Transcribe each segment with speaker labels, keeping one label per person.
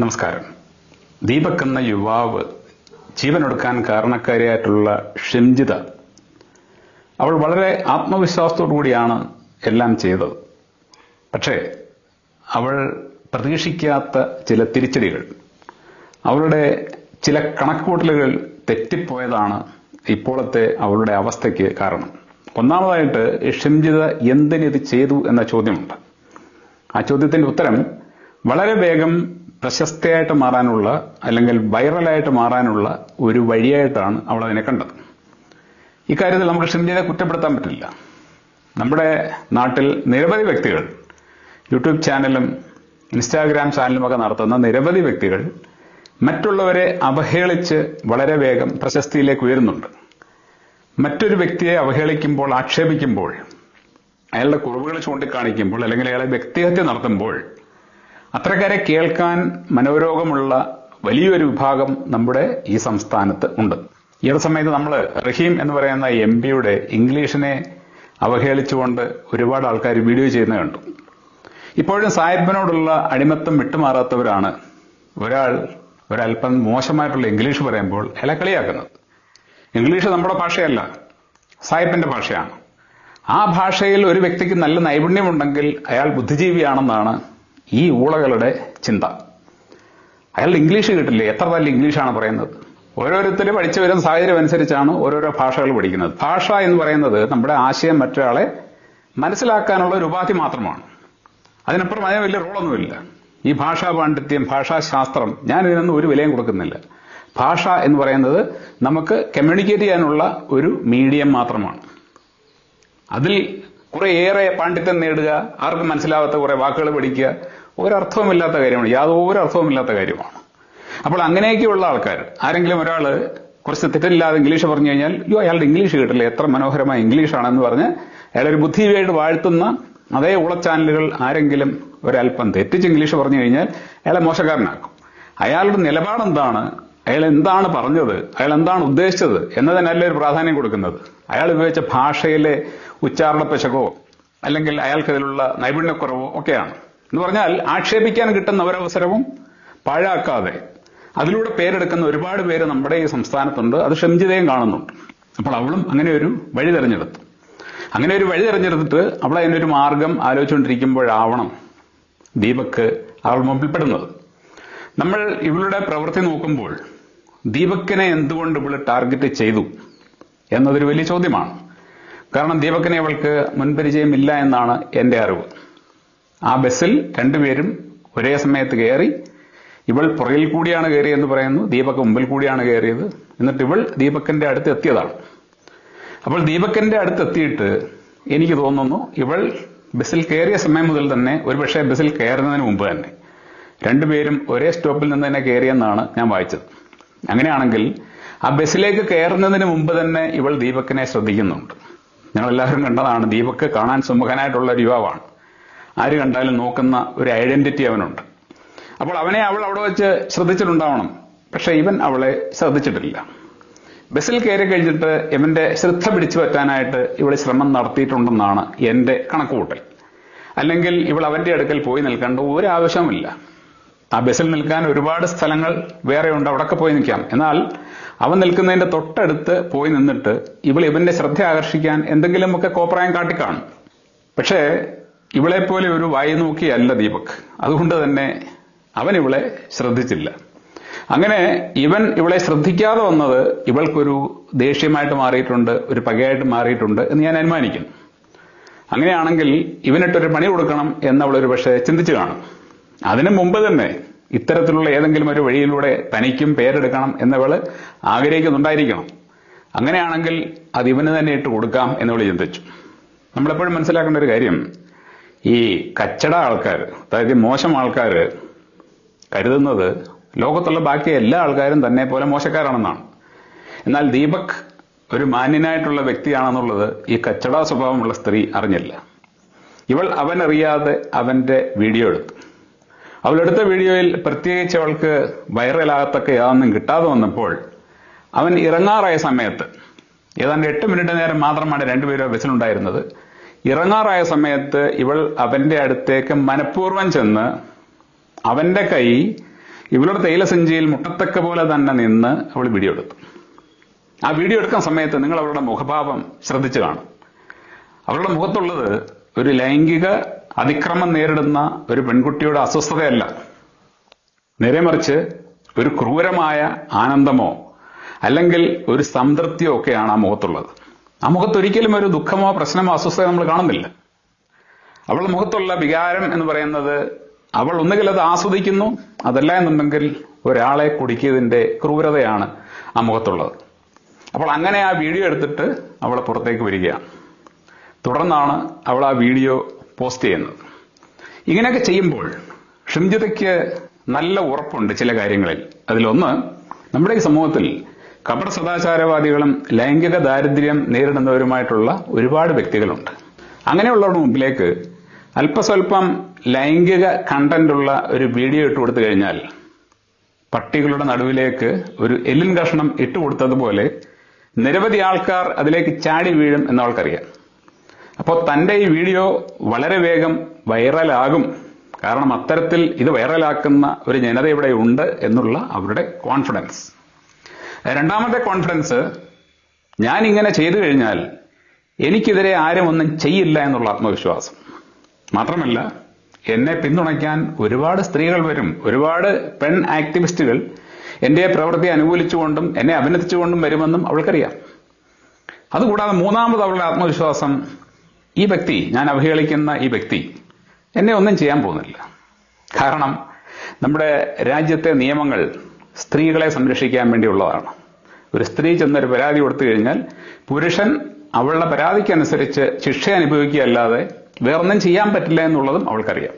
Speaker 1: നമസ്കാരം. ദീപക് എന്ന യുവാവ് ജീവനൊടുക്കാൻ കാരണക്കാരിയായിട്ടുള്ള ഷിംജിത അവൾ വളരെ ആത്മവിശ്വാസത്തോടു കൂടിയാണ് എല്ലാം ചെയ്തത്. പക്ഷേ അവൾ പ്രതീക്ഷിക്കാത്ത ചില തിരിച്ചടികൾ അവളുടെ ചില കണക്കുകൂട്ടലുകൾ തെറ്റിപ്പോയതാണ് ഇപ്പോഴത്തെ അവളുടെ അവസ്ഥയ്ക്ക് കാരണം. ഒന്നാമതായിട്ട് ഷിംജിത എന്തിനിത് ചെയ്തു എന്ന ചോദ്യമുണ്ട്. ആ ചോദ്യത്തിന്റെ ഉത്തരം വളരെ വേഗം പ്രശസ്തയായിട്ട് മാറാനുള്ള അല്ലെങ്കിൽ വൈറലായിട്ട് മാറാനുള്ള ഒരു വഴിയായിട്ടാണ് അവൾ അതിനെ കണ്ടത്. ഇക്കാര്യത്തിൽ നമുക്ക് ഷിംജിയെ കുറ്റപ്പെടുത്താൻ പറ്റില്ല. നമ്മുടെ നാട്ടിൽ നിരവധി വ്യക്തികൾ യൂട്യൂബ് ചാനലും ഇൻസ്റ്റാഗ്രാം ചാനലും ഒക്കെ നടത്തുന്ന നിരവധി വ്യക്തികൾ മറ്റുള്ളവരെ അവഹേളിച്ച് വളരെ വേഗം പ്രശസ്തിയിലേക്ക് ഉയരുന്നുണ്ട്. മറ്റൊരു വ്യക്തിയെ അവഹേളിക്കുമ്പോൾ ആക്ഷേപിക്കുമ്പോൾ അയാളുടെ കുറവുകൾ ചൂണ്ടിക്കാണിക്കുമ്പോൾ അല്ലെങ്കിൽ അയാളെ വ്യക്തിഹത്യ നടത്തുമ്പോൾ അത്തരക്കാരെ കേൾക്കാൻ മനോരോഗമുള്ള വലിയൊരു വിഭാഗം നമ്മുടെ ഈ സംസ്ഥാനത്ത് ഉണ്ട്. ഈ സമയത്ത് നമ്മൾ റഹീം എന്ന് പറയുന്ന എം പിയുടെ ഇംഗ്ലീഷിനെ അവഹേളിച്ചുകൊണ്ട് ഒരുപാട് ആൾക്കാർ വീഡിയോ ചെയ്യുന്ന കണ്ടു. ഇപ്പോഴും സാഹിബിനോടുള്ള അടിമത്തം വിട്ടുമാറാത്തവരാണ് ഒരാൾ ഒരല്പം മോശമായിട്ടുള്ള ഇംഗ്ലീഷ് പറയുമ്പോൾ അയാളെ കളിയാക്കുന്നത് ഇംഗ്ലീഷ് നമ്മുടെ ഭാഷയല്ല സാഹിബിന്റെ ഭാഷയാണ്. ആ ഭാഷയിൽ ഒരു വ്യക്തിക്ക് നല്ല നൈപുണ്യമുണ്ടെങ്കിൽ അയാൾ ബുദ്ധിജീവിയാണെന്നാണ് ഈ ഊളകളുടെ ചിന്ത. അയാളുടെ ഇംഗ്ലീഷ് കിട്ടില്ലേ? എത്ര നല്ല ഇംഗ്ലീഷാണ് പറയുന്നത്. ഓരോരുത്തരും പഠിച്ചു വരുന്ന സാഹചര്യം അനുസരിച്ചാണ് ഓരോരോ ഭാഷകൾ പഠിക്കുന്നത്. ഭാഷ എന്ന് പറയുന്നത് നമ്മുടെ ആശയം മറ്റൊരാളെ മനസ്സിലാക്കാനുള്ള ഒരു ഉപാധി മാത്രമാണ്. അതിനപ്പുറം അതിന് വലിയ റോളൊന്നുമില്ല. ഈ ഭാഷാ പാണ്ഡിത്യം ഭാഷാശാസ്ത്രം ഞാൻ ഇതിനൊന്നും ഒരു വിലയും കൊടുക്കുന്നില്ല. ഭാഷ എന്ന് പറയുന്നത് നമുക്ക് കമ്മ്യൂണിക്കേറ്റ് ചെയ്യാനുള്ള ഒരു മീഡിയം മാത്രമാണ്. അതിൽ കുറേയേറെ പാണ്ഡിത്യം നേടുക ആർക്കും മനസ്സിലാവാത്ത കുറെ വാക്കുകൾ പഠിക്കുക ഒരർത്ഥവുമില്ലാത്ത കാര്യമാണ്. യാതൊരു അർത്ഥവുമില്ലാത്ത കാര്യമാണ്. അപ്പോൾ അങ്ങനെയൊക്കെയുള്ള ആൾക്കാർ ആരെങ്കിലും ഒരാൾ കുറച്ച് തെറ്റില്ലാതെ ഇംഗ്ലീഷ് പറഞ്ഞു കഴിഞ്ഞാൽ അയ്യോ അയാളുടെ ഇംഗ്ലീഷ് കിട്ടില്ല എത്ര മനോഹരമായ ഇംഗ്ലീഷാണെന്ന് പറഞ്ഞ് അയാളൊരു ബുദ്ധിജീവിയായിട്ട് വാഴ്ത്തുന്ന അതേ ഉളച്ചാനലുകൾ ആരെങ്കിലും ഒരല്പം തെറ്റിച്ച് ഇംഗ്ലീഷ് പറഞ്ഞു കഴിഞ്ഞാൽ അയാളെ മോശക്കാരനാക്കും. അയാളുടെ നിലപാടെന്താണ് അയാൾ എന്താണ് പറഞ്ഞത്? അയാൾ എന്താണ് ഉദ്ദേശിച്ചത്? എന്നതിനല്ല ഒരു പ്രാധാന്യം കൊടുക്കുന്നത്. അയാൾ ഉപയോഗിച്ച ഭാഷയിലെ ഉച്ചാരണ പിശകോ അല്ലെങ്കിൽ അയാൾക്കതിലുള്ള നൈപുണ്യക്കുറവോ ഒക്കെയാണ്. എന്ന് പറഞ്ഞാൽ ആക്ഷേപിക്കാൻ കിട്ടുന്ന ഒരവസരവും പാഴാക്കാതെ അതിലൂടെ പേരെടുക്കുന്ന ഒരുപാട് പേര് നമ്മുടെ ഈ സംസ്ഥാനത്തുണ്ട്. അത് ഷംജിതയും കാണുന്നുണ്ട്. അപ്പോൾ അവളും അങ്ങനെ ഒരു വഴി തെരഞ്ഞെടുത്തു. അങ്ങനെ ഒരു വഴി തെരഞ്ഞെടുത്തിട്ട് അവൾ അതിനൊരു മാർഗം ആലോചിച്ചുകൊണ്ടിരിക്കുമ്പോഴാവണം ദീപക്ക് അവൾ മുമ്പിൽപ്പെടുന്നത്. നമ്മൾ ഇവളുടെ പ്രവൃത്തി നോക്കുമ്പോൾ ദീപക്കിനെ എന്തുകൊണ്ട് ഇവൾ ടാർഗറ്റ് ചെയ്തു എന്നതൊരു വലിയ ചോദ്യമാണ്. കാരണം ദീപക്കിനെ അവൾക്ക് മുൻപരിചയമില്ല എന്നാണ് എന്റെ അറിവ്. ആ ബസ്സിൽ രണ്ടുപേരും ഒരേ സമയത്ത് കയറി ഇവൾ പുറകിൽ കൂടിയാണ് കയറിയെന്ന് പറയുന്നു ദീപക് മുമ്പിൽ കൂടിയാണ് കയറിയത്. എന്നിട്ട് ഇവൾ ദീപക്കിന്റെ അടുത്ത് എത്തിയതാണ്. അപ്പോൾ ദീപക്കിന്റെ അടുത്ത് എത്തിയിട്ട് എനിക്ക് തോന്നുന്നു ഇവൾ ബസ്സിൽ കയറിയ സമയം മുതൽ തന്നെ ഒരുപക്ഷെ ബസ്സിൽ കയറുന്നതിന് മുമ്പ് തന്നെ രണ്ടുപേരും ഒരേ സ്റ്റോപ്പിൽ നിന്ന് തന്നെ കയറിയെന്നാണ് ഞാൻ വായിച്ചത്. അങ്ങനെയാണെങ്കിൽ ആ ബസ്സിലേക്ക് കയറുന്നതിന് മുമ്പ് തന്നെ ഇവൾ ദീപക്കിനെ ശ്രദ്ധിക്കുന്നുണ്ട്. ഞങ്ങൾ എല്ലാവരും കണ്ടതാണ് ദീപക്ക് കാണാൻ സുമുഖനായിട്ടുള്ള ഒരു യുവാവാണ്. ആര് കണ്ടാലും നോക്കുന്ന ഒരു ഐഡന്റിറ്റി അവനുണ്ട്. അപ്പോൾ അവനെ അവൾ അവിടെ വെച്ച് ശ്രദ്ധിച്ചിട്ടുണ്ടാവണം. പക്ഷെ ഇവൻ അവളെ ശ്രദ്ധിച്ചിട്ടില്ല. ബസ്സിൽ കയറി കഴിഞ്ഞിട്ട് ഇവന്റെ ശ്രദ്ധ പിടിച്ചു പറ്റാനായിട്ട് ഇവൾ ശ്രമം നടത്തിയിട്ടുണ്ടെന്നാണ് എന്റെ കണക്കുകൂട്ടൽ. അല്ലെങ്കിൽ ഇവൾ അവന്റെ അടുക്കൽ പോയി നിൽക്കേണ്ട ഒരു ആവശ്യവുമില്ല ആ ബസ്സിൽ നിൽക്കാൻ ഒരുപാട് സ്ഥലങ്ങൾ വേറെയുണ്ട് അവിടൊക്കെ പോയി നിൽക്കാം. എന്നാൽ അവൻ നിൽക്കുന്നതിന്റെ തൊട്ടടുത്ത് പോയി നിന്നിട്ട് ഇവൾ ഇവന്റെ ശ്രദ്ധ ആകർഷിക്കാൻ എന്തെങ്കിലുമൊക്കെ കോപ്രായം കാട്ടിക്കാണും. പക്ഷേ ഇവളെ പോലെ ഒരു വായി നോക്കിയല്ല ദീപക്. അതുകൊണ്ട് തന്നെ അവൻ ഇവളെ ശ്രദ്ധിച്ചില്ല. അങ്ങനെ ഇവൻ ഇവളെ ശ്രദ്ധിക്കാതെ വന്നത് ഇവൾക്കൊരു ദേഷ്യമായിട്ട് മാറിയിട്ടുണ്ട് ഒരു പകയായിട്ട് മാറിയിട്ടുണ്ട് എന്ന് ഞാൻ അനുമാനിക്കുന്നു. അങ്ങനെയാണെങ്കിൽ ഇവനിട്ടൊരു പണി കൊടുക്കണം എന്ന് അവൾ ഒരു പക്ഷേ ചിന്തിച്ചു കാണും. അതിനു മുമ്പ് തന്നെ ഇത്തരത്തിലുള്ള ഏതെങ്കിലും ഒരു വഴിയിലൂടെ തനിക്കും പേരെടുക്കണം എന്നവൾ ആഗ്രഹിക്കുന്നുണ്ടായിരിക്കണം. അങ്ങനെയാണെങ്കിൽ അത് ഇവന് തന്നെ ഇട്ട് കൊടുക്കാം എന്നവൾ ചിന്തിച്ചു. നമ്മളെപ്പോഴും മനസ്സിലാക്കേണ്ട ഒരു കാര്യം ഈ കച്ചട ആൾക്കാർ അതായത് മോശം ആൾക്കാർ കരുതുന്നത് ലോകത്തുള്ള ബാക്കി എല്ലാ ആൾക്കാരും തന്നെ പോലെ മോശക്കാരാണെന്നാണ്. എന്നാൽ ദീപക് ഒരു മാന്യനായിട്ടുള്ള വ്യക്തിയാണെന്നുള്ളത് ഈ കച്ചട സ്വഭാവമുള്ള സ്ത്രീ അറിഞ്ഞില്ല. ഇവൾ അവനറിയാതെ അവന്റെ വീഡിയോ എടുത്തു. അവളെടുത്ത വീഡിയോയിൽ പ്രത്യേകിച്ച് അവൾക്ക് വൈറലാകത്തക്ക യാതൊന്നും കിട്ടാതെ വന്നപ്പോൾ അവൻ ഇറങ്ങാറായ സമയത്ത് ഏതാണ്ട് എട്ട് മിനിറ്റ് നേരം മാത്രമാണ് രണ്ടുപേരും ബസ്സിലുണ്ടായിരുന്നത്. ഇറങ്ങാറായ സമയത്ത് ഇവൾ അവന്റെ അടുത്തേക്ക് മനഃപൂർവം ചെന്ന് അവന്റെ കൈ ഇവളുടെ തേയിലസഞ്ചിയിൽ മുട്ടത്തക്ക പോലെ തന്നെ നിന്ന് അവൾ വീഡിയോ എടുത്തു ആ വീഡിയോ എടുക്കുന്ന സമയത്ത് നിങ്ങൾ അവളുടെ മുഖഭാവം ശ്രദ്ധിച്ചു കാണും. അവളുടെ മുഖത്തുള്ളത് ഒരു ലൈംഗിക അതിക്രമം നേരിടുന്ന ഒരു പെൺകുട്ടിയുടെ അസ്വസ്ഥതയല്ല. നേരെ മറിച്ച് ഒരു ക്രൂരമായ ആനന്ദമോ അല്ലെങ്കിൽ ഒരു സംതൃപ്തിയോ ഒക്കെയാണ് ആ മുഖത്തുള്ളത്. ആ മുഖത്ത് ഒരിക്കലും ഒരു ദുഃഖമോ പ്രശ്നമോ അസ്വസ്ഥത നമ്മൾ കാണുന്നില്ല. അവളുടെ മുഖത്തുള്ള വികാരം എന്ന് പറയുന്നത് അവൾ ഒന്നുകിൽ അത് ആസ്വദിക്കുന്നു അതല്ല എന്നുണ്ടെങ്കിൽ ഒരാളെ കുടിക്കിയതിന്റെ ക്രൂരതയാണ് ആ മുഖത്തുള്ളത്. അപ്പോൾ അങ്ങനെ ആ വീഡിയോ എടുത്തിട്ട് അവൾ പുറത്തേക്ക് വരികയാണ്. തുടർന്നാണ് അവൾ ആ വീഡിയോ പോസ്റ്റ് ചെയ്യുന്നത്. ഇങ്ങനെയൊക്കെ ചെയ്യുമ്പോൾ ഷിംജിതയ്ക്ക് നല്ല ഉറപ്പുണ്ട് ചില കാര്യങ്ങളിൽ. അതിലൊന്ന് നമ്മുടെ ഈ സമൂഹത്തിൽ കപട സദാചാരവാദികളും ലൈംഗിക ദാരിദ്ര്യം നേരിടുന്നവരുമായിട്ടുള്ള ഒരുപാട് വ്യക്തികളുണ്ട്. അങ്ങനെയുള്ളവരുടെ മുമ്പിലേക്ക് അല്പസ്വല്പം ലൈംഗിക കണ്ടന്റ് ഉള്ള ഒരു വീഡിയോ ഇട്ട് കൊടുത്തു കഴിഞ്ഞാൽ പട്ടികളുടെ നടുവിലേക്ക് ഒരു എല്ലിൻ കഷ്ണം ഇട്ടുകൊടുത്തതുപോലെ നിരവധി ആൾക്കാർ അതിലേക്ക് ചാടി വീഴും എന്നവൾക്കറിയാം അപ്പോൾ തന്റെ ഈ വീഡിയോ വളരെ വേഗം വൈറലാകും. കാരണം അത്തരത്തിൽ ഇത് വൈറലാക്കുന്ന ഒരു ജനത ഇവിടെ ഉണ്ട് എന്നുള്ള അവരുടെ കോൺഫിഡൻസ് രണ്ടാമത്തെ കോൺഫിഡൻസ് ഞാൻ ഇങ്ങനെ ചെയ്തു കഴിഞ്ഞാൽ എനിക്കെതിരെ ആരും ഒന്നും ചെയ്യില്ല എന്നുള്ള ആത്മവിശ്വാസം. മാത്രമല്ല എന്നെ പിന്തുണയ്ക്കാൻ ഒരുപാട് സ്ത്രീകൾ വരും. ഒരുപാട് പെൺ ആക്ടിവിസ്റ്റുകൾ എന്റെ പ്രവൃത്തി അനുകൂലിച്ചുകൊണ്ടും എന്നെ അഭിനന്ദിച്ചുകൊണ്ടും വരുമെന്നും അവൾക്കറിയാം. അതുകൂടാതെ മൂന്നാമത് അവളുടെ ആത്മവിശ്വാസം ഈ വ്യക്തി ഞാൻ അവഹേളിക്കുന്ന ഈ വ്യക്തി എന്നെ ഒന്നും ചെയ്യാൻ പോകുന്നില്ല. കാരണം നമ്മുടെ രാജ്യത്തെ നിയമങ്ങൾ സ്ത്രീകളെ സംരക്ഷിക്കാൻ വേണ്ടിയുള്ളതാണ്. ഒരു സ്ത്രീ ചെന്നൊരു പരാതി കൊടുത്തു കഴിഞ്ഞാൽ പുരുഷൻ അവളുടെ പരാതിക്കനുസരിച്ച് ശിക്ഷ അനുഭവിക്കുകയല്ലാതെ വേറൊന്നും ചെയ്യാൻ പറ്റില്ല എന്നുള്ളതും അവൾക്കറിയാം.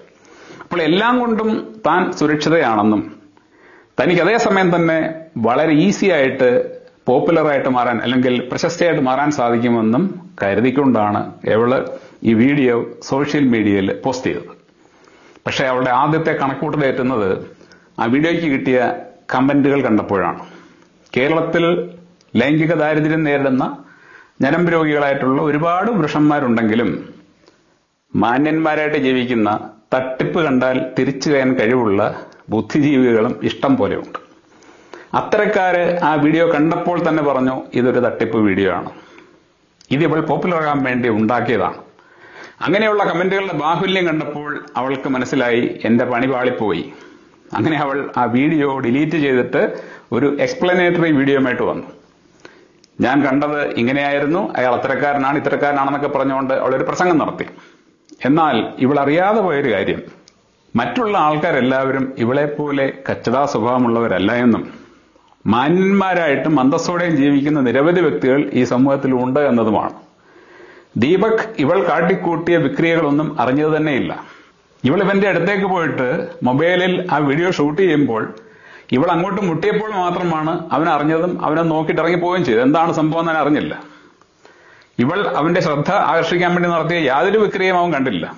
Speaker 1: അപ്പോൾ എല്ലാം കൊണ്ടും താൻ സുരക്ഷിതയാണെന്നും തനിക്ക് അതേസമയം തന്നെ വളരെ ഈസി ആയിട്ട് പോപ്പുലറായിട്ട് മാറാൻ അല്ലെങ്കിൽ പ്രശസ്തയായിട്ട് മാറാൻ സാധിക്കുമെന്നും കരുതിക്കൊണ്ടാണ് എവൾ ഈ വീഡിയോ സോഷ്യൽ മീഡിയയിൽ പോസ്റ്റ് ചെയ്തത്. പക്ഷേ അവളുടെ ആദ്യത്തെ കണക്കൂട്ടലേറ്റുന്നത് ആ വീഡിയോയ്ക്ക് കിട്ടിയ കമന്റുകൾ കണ്ടപ്പോഴാണ്. കേരളത്തിൽ ലൈംഗിക ദാരിദ്ര്യം നേരിടുന്ന ഞരമ്പ് രോഗികളായിട്ടുള്ള ഒരുപാട് പുരുഷന്മാരുണ്ടെങ്കിലും മാന്യന്മാരായിട്ട് ജീവിക്കുന്ന തട്ടിപ്പ് കണ്ടാൽ തിരിച്ചു കയൻ കഴിവുള്ള ബുദ്ധിജീവികളും ഇഷ്ടം പോലെയുണ്ട് അത്തരക്കാര് ആ വീഡിയോ കണ്ടപ്പോൾ തന്നെ പറഞ്ഞു ഇതൊരു തട്ടിപ്പ് വീഡിയോ ആണ്. ഇത് ഇവൾ പോപ്പുലറാകാൻ വേണ്ടി ഉണ്ടാക്കിയതാണ്. അങ്ങനെയുള്ള കമന്റുകളുടെ ബാഹുല്യം കണ്ടപ്പോൾ അവൾക്ക് മനസ്സിലായി എന്റെ പണി പാളിപ്പോയി. അങ്ങനെ അവൾ ആ വീഡിയോ ഡിലീറ്റ് ചെയ്തിട്ട് ഒരു എക്സ്പ്ലനേറ്ററി വീഡിയോയുമായിട്ട് വന്നു. ഞാൻ കണ്ടത് ഇങ്ങനെയായിരുന്നു അയാൾ അത്തരക്കാരനാണ് ഇത്തരക്കാരനാണെന്നൊക്കെ പറഞ്ഞുകൊണ്ട് അവളൊരു പ്രസംഗം നടത്തി. എന്നാൽ ഇവൾ അറിയാതെ പോയൊരു കാര്യം. മറ്റുള്ള ആൾക്കാരെല്ലാവരും ഇവളെപ്പോലെ കച്ചതാ സ്വഭാവമുള്ളവരല്ല എന്നും മാന്യന്മാരായിട്ടും അന്തസ്സോടെയും ജീവിക്കുന്ന നിരവധി വ്യക്തികൾ ഈ സമൂഹത്തിലുണ്ട് എന്നതുമാണ്. ദീപക് ഇവൾ കാട്ടിക്കൂട്ടിയ വിക്രിയകളൊന്നും അറിഞ്ഞത് തന്നെയില്ല. ഇവൾ ഇവന്റെ അടുത്തേക്ക് പോയിട്ട് മൊബൈലിൽ ആ വീഡിയോ ഷൂട്ട് ചെയ്യുമ്പോൾ ഇവൾ അങ്ങോട്ട് മുട്ടിയപ്പോൾ മാത്രമാണ് അവൻ അറിഞ്ഞതും അവനെ നോക്കിയിട്ട് ഇറങ്ങിപ്പോവുകയും ചെയ്തത്. എന്താണ് സംഭവം എന്ന് അറിഞ്ഞില്ല. ഇവൾ അവന്റെ ശ്രദ്ധ ആകർഷിക്കാൻ വേണ്ടി നടത്തിയ യാതൊരു വിക്രിയയും അവൻ കണ്ടില്ല.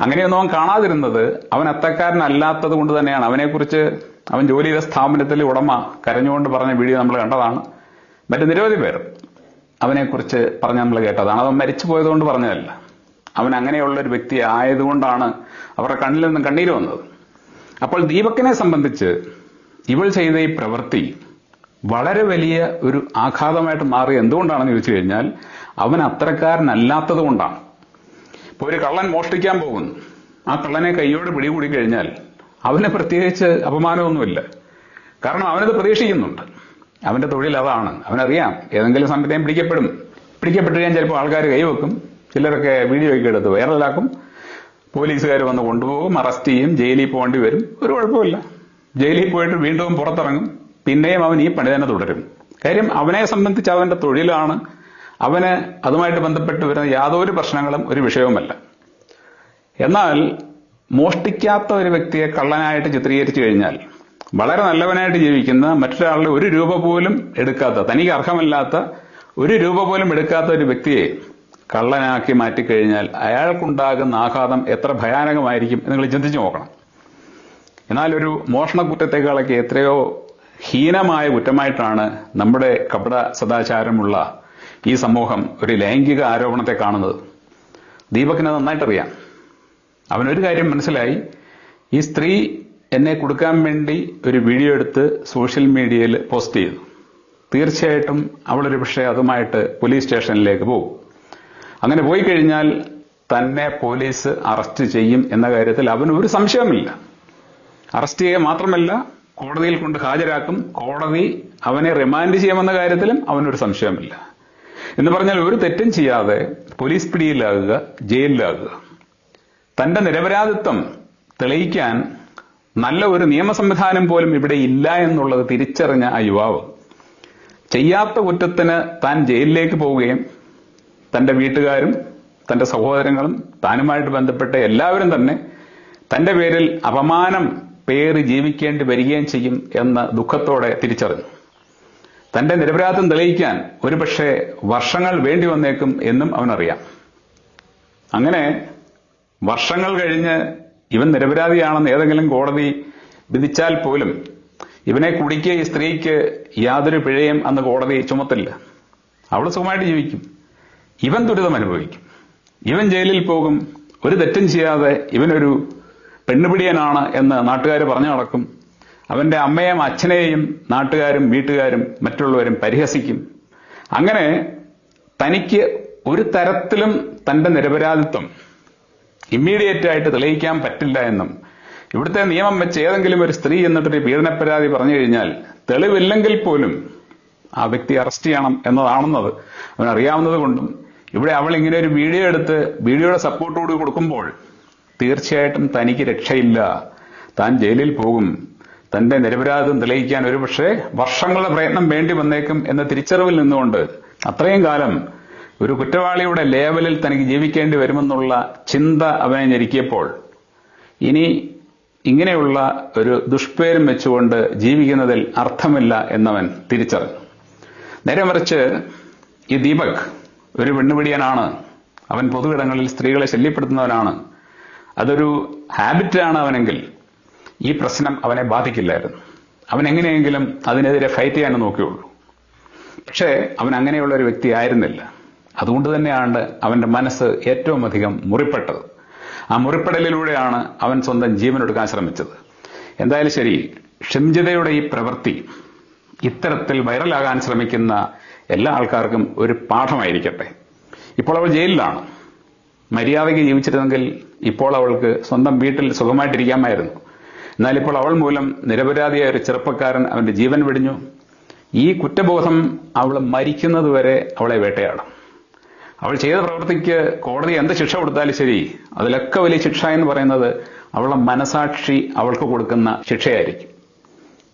Speaker 1: അങ്ങനെയൊന്നും അവൻ കാണാതിരുന്നത് അവൻ അത്തക്കാരനല്ലാത്തത് കൊണ്ട് തന്നെയാണ്. അവനെക്കുറിച്ച് അവൻ ജോലി ചെയ്ത സ്ഥാപനത്തിൽ ഉടമ കരഞ്ഞുകൊണ്ട് പറഞ്ഞ വീഡിയോ നമ്മൾ കണ്ടതാണ്. മറ്റ് നിരവധി പേർ അവനെക്കുറിച്ച് പറഞ്ഞ് നമ്മൾ കേട്ടതാണ്. അവൻ മരിച്ചു പോയതുകൊണ്ട് പറഞ്ഞതല്ല. അവൻ അങ്ങനെയുള്ള ഒരു വ്യക്തി ആയതുകൊണ്ടാണ് അവരുടെ കണ്ണിൽ നിന്നും കണ്ണീര് വന്നത്. അപ്പോൾ ദീപക്കിനെ സംബന്ധിച്ച് ഇവൾ ചെയ്ത ഈ പ്രവൃത്തി വളരെ വലിയ ഒരു ആഘാതമായിട്ട് മാറി എന്തുകൊണ്ടാണെന്ന് ചോദിച്ചു കഴിഞ്ഞാൽ അവൻ അത്തരക്കാരനല്ലാത്തത് കൊണ്ടാണ്. ഇപ്പൊ ഒരു കള്ളൻ മോഷ്ടിക്കാൻ പോകുന്നു. ആ കള്ളനെ കൈയോട് പിടികൂടി കഴിഞ്ഞാൽ അവന് പ്രത്യേകിച്ച് അപമാനമൊന്നുമില്ല. കാരണം അവനത് പ്രതീക്ഷിക്കുന്നുണ്ട്. അവന്റെ തൊഴിൽ അതാണ്. അവനറിയാം ഏതെങ്കിലും സമയത്തേയും പിടിക്കപ്പെടും. പിടിക്കപ്പെട്ടു കഴിഞ്ഞാൽ ചിലപ്പോൾ ആൾക്കാർ കൈവെക്കും. ചിലരൊക്കെ വീഡിയോ ഒക്കെ എടുത്ത് വൈറലാക്കും. പോലീസുകാർ വന്ന് കൊണ്ടുപോകും അറസ്റ്റ് ചെയ്യും ജയിലിൽ പോകേണ്ടി വരും. ഒരു കുഴപ്പമില്ല ജയിലിൽ പോയിട്ട് വീണ്ടും പുറത്തിറങ്ങും. പിന്നെയും അവൻ ഈ പണി തന്നെ തുടരും. കാര്യം അവനെ സംബന്ധിച്ച് അവന്റെ തൊഴിലാണ്. അവന് അതുമായിട്ട് ബന്ധപ്പെട്ട് വരുന്ന യാതൊരു പ്രശ്നങ്ങളും ഒരു വിഷയവുമല്ല. എന്നാൽ മോഷ്ടിക്കാത്ത ഒരു വ്യക്തിയെ കള്ളനായിട്ട് ചിത്രീകരിച്ചു കഴിഞ്ഞാൽ വളരെ നല്ലവനായിട്ട് ജീവിക്കുന്ന മറ്റൊരാളുടെ ഒരു രൂപ പോലും എടുക്കാത്ത തനിക്ക് അർഹമല്ലാത്ത ഒരു രൂപ പോലും എടുക്കാത്ത ഒരു വ്യക്തിയെ കള്ളനാക്കി മാറ്റിക്കഴിഞ്ഞാൽ അയാൾക്കുണ്ടാകുന്ന ആഘാതം എത്ര ഭയാനകമായിരിക്കും നിങ്ങൾ ചിന്തിച്ചു നോക്കണം. എന്നാൽ ഒരു മോഷണ കുറ്റത്തെക്കാളൊക്കെ എത്രയോ ഹീനമായ കുറ്റമായിട്ടാണ് നമ്മുടെ കപട സദാചാരമുള്ള ഈ സമൂഹം ഒരു ലൈംഗിക ആരോപണത്തെ കാണുന്നത്. ദീപക്കിനെ നന്നായിട്ടറിയാം. അവനൊരു കാര്യം മനസ്സിലായി. ഈ സ്ത്രീ എന്നെ കൊടുക്കാൻ വേണ്ടി ഒരു വീഡിയോ എടുത്ത് സോഷ്യൽ മീഡിയയിൽ പോസ്റ്റ് ചെയ്തു. തീർച്ചയായിട്ടും അവളൊരു പക്ഷേ അതുമായിട്ട് പോലീസ് സ്റ്റേഷനിലേക്ക് പോകും. അങ്ങനെ പോയി കഴിഞ്ഞാൽ തന്നെ പോലീസ് അറസ്റ്റ് ചെയ്യും എന്ന കാര്യത്തിൽ അവന് ഒരു സംശയമില്ല അറസ്റ്റ് ചെയ്യുക മാത്രമല്ല കോടതിയിൽ കൊണ്ട് ഹാജരാക്കും. കോടതി അവനെ റിമാൻഡ് ചെയ്യുമെന്ന കാര്യത്തിലും അവനൊരു സംശയമില്ല എന്ന് പറഞ്ഞാൽ ഒരു തെറ്റും ചെയ്യാതെ പോലീസ് പിടിയിലാകുക ജയിലിലാകുക. തന്റെ നിരപരാധിത്വം തെളിയിക്കാൻ നല്ല ഒരു നിയമ സംവിധാനം പോലും ഇവിടെ ഇല്ല എന്നുള്ളത് തിരിച്ചറിഞ്ഞ ആ യുവാവ് ചെയ്യാത്ത കുറ്റത്തിന് താൻ ജയിലിലേക്ക് പോവുകയും തന്റെ വീട്ടുകാരും തന്റെ സഹോദരങ്ങളും താനുമായിട്ട് ബന്ധപ്പെട്ട എല്ലാവരും തന്നെ തന്റെ പേരിൽ അപമാനം പേറി ജീവിക്കേണ്ടി വരികയും ചെയ്യും എന്ന് ദുഃഖത്തോടെ തിരിച്ചറിഞ്ഞു. തന്റെ നിരപരാധം തെളിയിക്കാൻ ഒരുപക്ഷെ വർഷങ്ങൾ വേണ്ടി വന്നേക്കും എന്നും അവനറിയാം. അങ്ങനെ വർഷങ്ങൾ കഴിഞ്ഞ് ഇവൻ നിരപരാധിയാണെന്ന് ഏതെങ്കിലും കോടതി വിധിച്ചാൽ പോലും ഇവനെ കുടിക്കുക ഈ സ്ത്രീക്ക് യാതൊരു പിഴയും അന്ന് കോടതി ചുമത്തില്ല. അവൾ സുഖമായിട്ട് ജീവിക്കും. ഇവൻ ദുരിതം അനുഭവിക്കും. ഇവൻ ജയിലിൽ പോകും. ഒരു തെറ്റും ചെയ്യാതെ ഇവനൊരു പെണ്ണുപിടിയനാണ് എന്ന് നാട്ടുകാർ പറഞ്ഞു നടക്കും. അവന്റെ അമ്മയും അച്ഛനെയും നാട്ടുകാരും വീട്ടുകാരും മറ്റുള്ളവരും പരിഹസിക്കും. അങ്ങനെ തനിക്ക് ഒരു തരത്തിലും തന്റെ നിരപരാധിത്വം ഇമ്മീഡിയറ്റ് ആയിട്ട് തെളിയിക്കാൻ പറ്റില്ല എന്നും ഇവിടുത്തെ നിയമം വെച്ച് ഏതെങ്കിലും ഒരു സ്ത്രീ എന്നിട്ടൊരു പീഡന പരാതി പറഞ്ഞു കഴിഞ്ഞാൽ തെളിവില്ലെങ്കിൽ പോലും ആ വ്യക്തി അറസ്റ്റ് ചെയ്യണം എന്നതാണെന്നത് അവനറിയാവുന്നത് കൊണ്ടും ഇവിടെ അവൾ ഇങ്ങനെ ഒരു വീഡിയോ എടുത്ത് വീഡിയോയുടെ സപ്പോർട്ടോട് കൊടുക്കുമ്പോൾ തീർച്ചയായിട്ടും തനിക്ക് രക്ഷയില്ല. താൻ ജയിലിൽ പോകും. തന്റെ നിരപരാധിത്വം തെളിയിക്കാൻ ഒരുപക്ഷെ വർഷങ്ങളുടെ പ്രയത്നം വേണ്ടി വന്നേക്കും എന്ന തിരിച്ചറിവിൽ നിന്നുകൊണ്ട് അത്രയും കാലം ഒരു കുറ്റവാളിയുടെ ലേവലിൽ തനിക്ക് ജീവിക്കേണ്ടി വരുമെന്നുള്ള ചിന്ത അവനെ ഞെരുക്കിയപ്പോൾ ഇനി ഇങ്ങനെയുള്ള ഒരു ദുഷ്പേരും വെച്ചുകൊണ്ട് ജീവിക്കുന്നതിൽ അർത്ഥമില്ല എന്നവൻ തിരിച്ചറിഞ്ഞു. നേരെ മറിച്ച് ഈ ദീപക് ഒരു പെണ്ണുപിടിയനാണ്. അവൻ പൊതുവിടങ്ങളിൽ സ്ത്രീകളെ ശല്യപ്പെടുത്തുന്നവനാണ്. അതൊരു ഹാബിറ്റാണ് അവനെങ്കിൽ ഈ പ്രശ്നം അവനെ ബാധിക്കില്ലായിരുന്നു. അവൻ എങ്ങനെയെങ്കിലും അതിനെതിരെ ഫൈറ്റ് ചെയ്യാൻ നോക്കിയുള്ളൂ. പക്ഷേ അവൻ അങ്ങനെയുള്ള ഒരു വ്യക്തി ആയിരുന്നില്ല. അതുകൊണ്ട് തന്നെയാണ് അവന്റെ മനസ്സ് ഏറ്റവും അധികം മുറിപ്പെട്ടത്. ആ മുറിപ്പെടലിലൂടെയാണ് അവൻ സ്വന്തം ജീവനെടുക്കാൻ ശ്രമിച്ചത്. എന്തായാലും ശരി ഷിംജിതയുടെ ഈ പ്രവൃത്തി ഇത്തരത്തിൽ വൈറലാകാൻ ശ്രമിക്കുന്ന എല്ലാ ആൾക്കാർക്കും ഒരു പാഠമായിരിക്കട്ടെ. ഇപ്പോൾ അവൾ ജയിലിലാണ്. മര്യാദയ്ക്ക് ജീവിച്ചിരുന്നെങ്കിൽ ഇപ്പോൾ അവൾക്ക് സ്വന്തം വീട്ടിൽ സുഖമായിട്ടിരിക്കാമായിരുന്നു. എന്നാൽ ഇപ്പോൾ അവൾ മൂലം നിരപരാധിയായ ഒരു ചെറുപ്പക്കാരൻ അവന്റെ ജീവൻ വെടിഞ്ഞു. ഈ കുറ്റബോധം അവൾ മരിക്കുന്നതുവരെ അവളെ വേട്ടയാടും. അവൾ ചെയ്ത പ്രവൃത്തിക്ക് കോടതി എന്ത് ശിക്ഷ കൊടുത്താലും ശരി അതിലൊക്കെ വലിയ ശിക്ഷ എന്ന് പറയുന്നത് അവളുടെ മനസാക്ഷി അവൾക്ക് കൊടുക്കുന്ന ശിക്ഷയായിരിക്കും.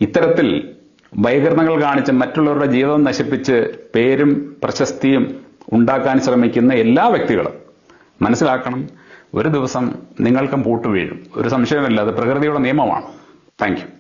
Speaker 1: ഇത്തരത്തിൽ വൈകരണങ്ങൾ കാണിച്ച് മറ്റുള്ളവരുടെ ജീവിതം നശിപ്പിച്ച് പേരും പ്രശസ്തിയും ഉണ്ടാക്കാൻ ശ്രമിക്കുന്ന എല്ലാ വ്യക്തികളും മനസ്സിലാക്കണം ഒരു ദിവസം നിങ്ങൾക്കും പൂട്ടുവീഴും. ഒരു സംശയമില്ല അത് പ്രകൃതിയുടെ നിയമമാണ്. താങ്ക്